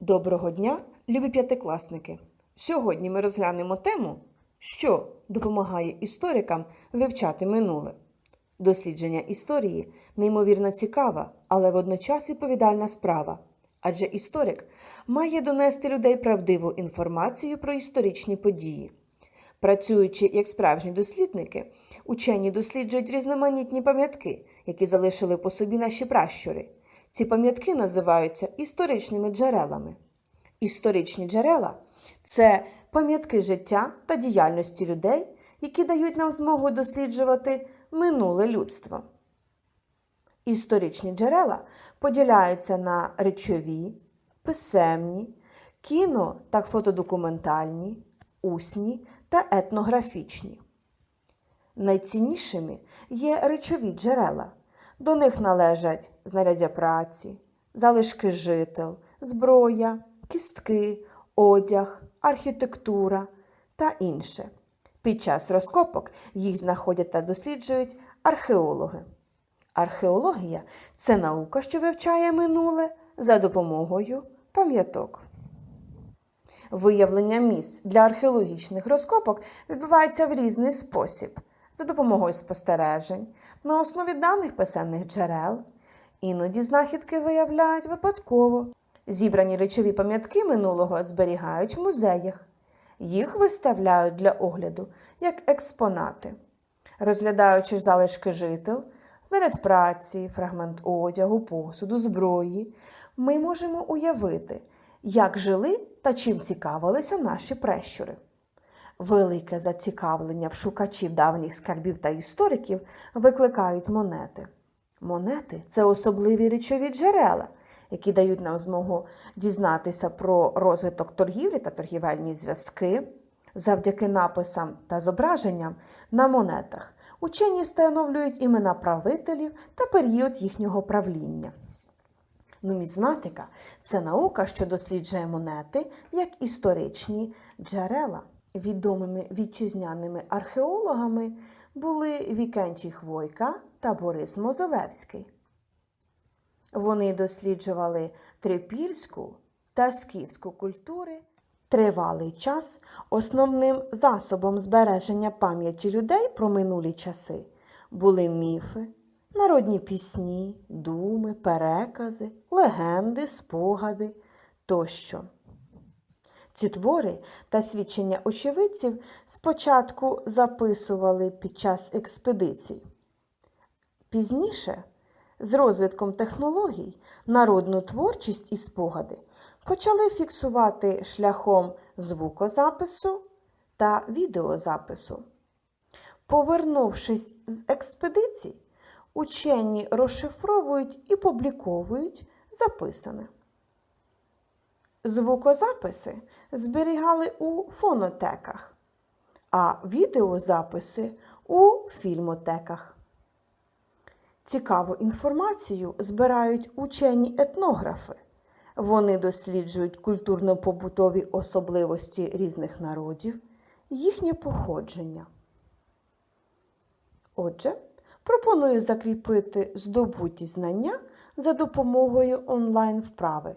Доброго дня, любі п'ятикласники! Сьогодні ми розглянемо тему, що допомагає історикам вивчати минуле. Дослідження історії неймовірно цікава, але водночас відповідальна справа. Адже історик має донести людей правдиву інформацію про історичні події. Працюючи як справжні дослідники, учені досліджують різноманітні пам'ятки, які залишили по собі наші пращури. Ці пам'ятки називаються історичними джерелами. Історичні джерела це пам'ятки життя та діяльності людей, які дають нам змогу досліджувати минуле людство. Історичні джерела поділяються на речові, писемні, кіно та фотодокументальні, усні та етнографічні. Найціннішими є речові джерела. До них належать знаряддя праці, залишки жител, зброя, кістки, одяг, архітектура та інше. Під час розкопок їх знаходять та досліджують археологи. Археологія це наука, що вивчає минуле за допомогою пам'яток. Виявлення місць для археологічних розкопок відбувається в різний спосіб за допомогою спостережень, на основі даних писемних джерел. Іноді знахідки виявляють випадково. Зібрані речові пам'ятки минулого зберігають в музеях. Їх виставляють для огляду як експонати. Розглядаючи залишки жител, знаряд праці, фрагмент одягу, посуду, зброї, ми можемо уявити, як жили та чим цікавилися наші прещури. Велике зацікавлення в шукачів давніх скарбів та істориків викликають монети. Монети це особливі речові джерела, які дають нам змогу дізнатися про розвиток торгівлі та торгівельні зв'язки. Завдяки написам та зображенням на монетах учені встановлюють імена правителів та період їхнього правління. Нумізматика це наука, що досліджує монети як історичні джерела. Відомими вітчизняними археологами були Вікентій Хвойка та Борис Мозолевський. Вони досліджували трипільську та скіфську культури. Тривалий час основним засобом збереження пам'яті людей про минулі часи були міфи, народні пісні, думи, перекази, легенди, спогади тощо. Ці твори та свідчення очевидців спочатку записували під час експедицій. Пізніше, з розвитком технологій, народну творчість і спогади почали фіксувати шляхом звукозапису та відеозапису. Повернувшись з експедицій, учені розшифровують і публіковують записане. Звукозаписи зберігали у фонотеках, а відеозаписи у фільмотеках. Цікаву інформацію збирають учені етнографи. Вони досліджують культурно-побутові особливості різних народів, їхнє походження. Отже, пропоную закріпити здобуті знання за допомогою онлайн-вправи.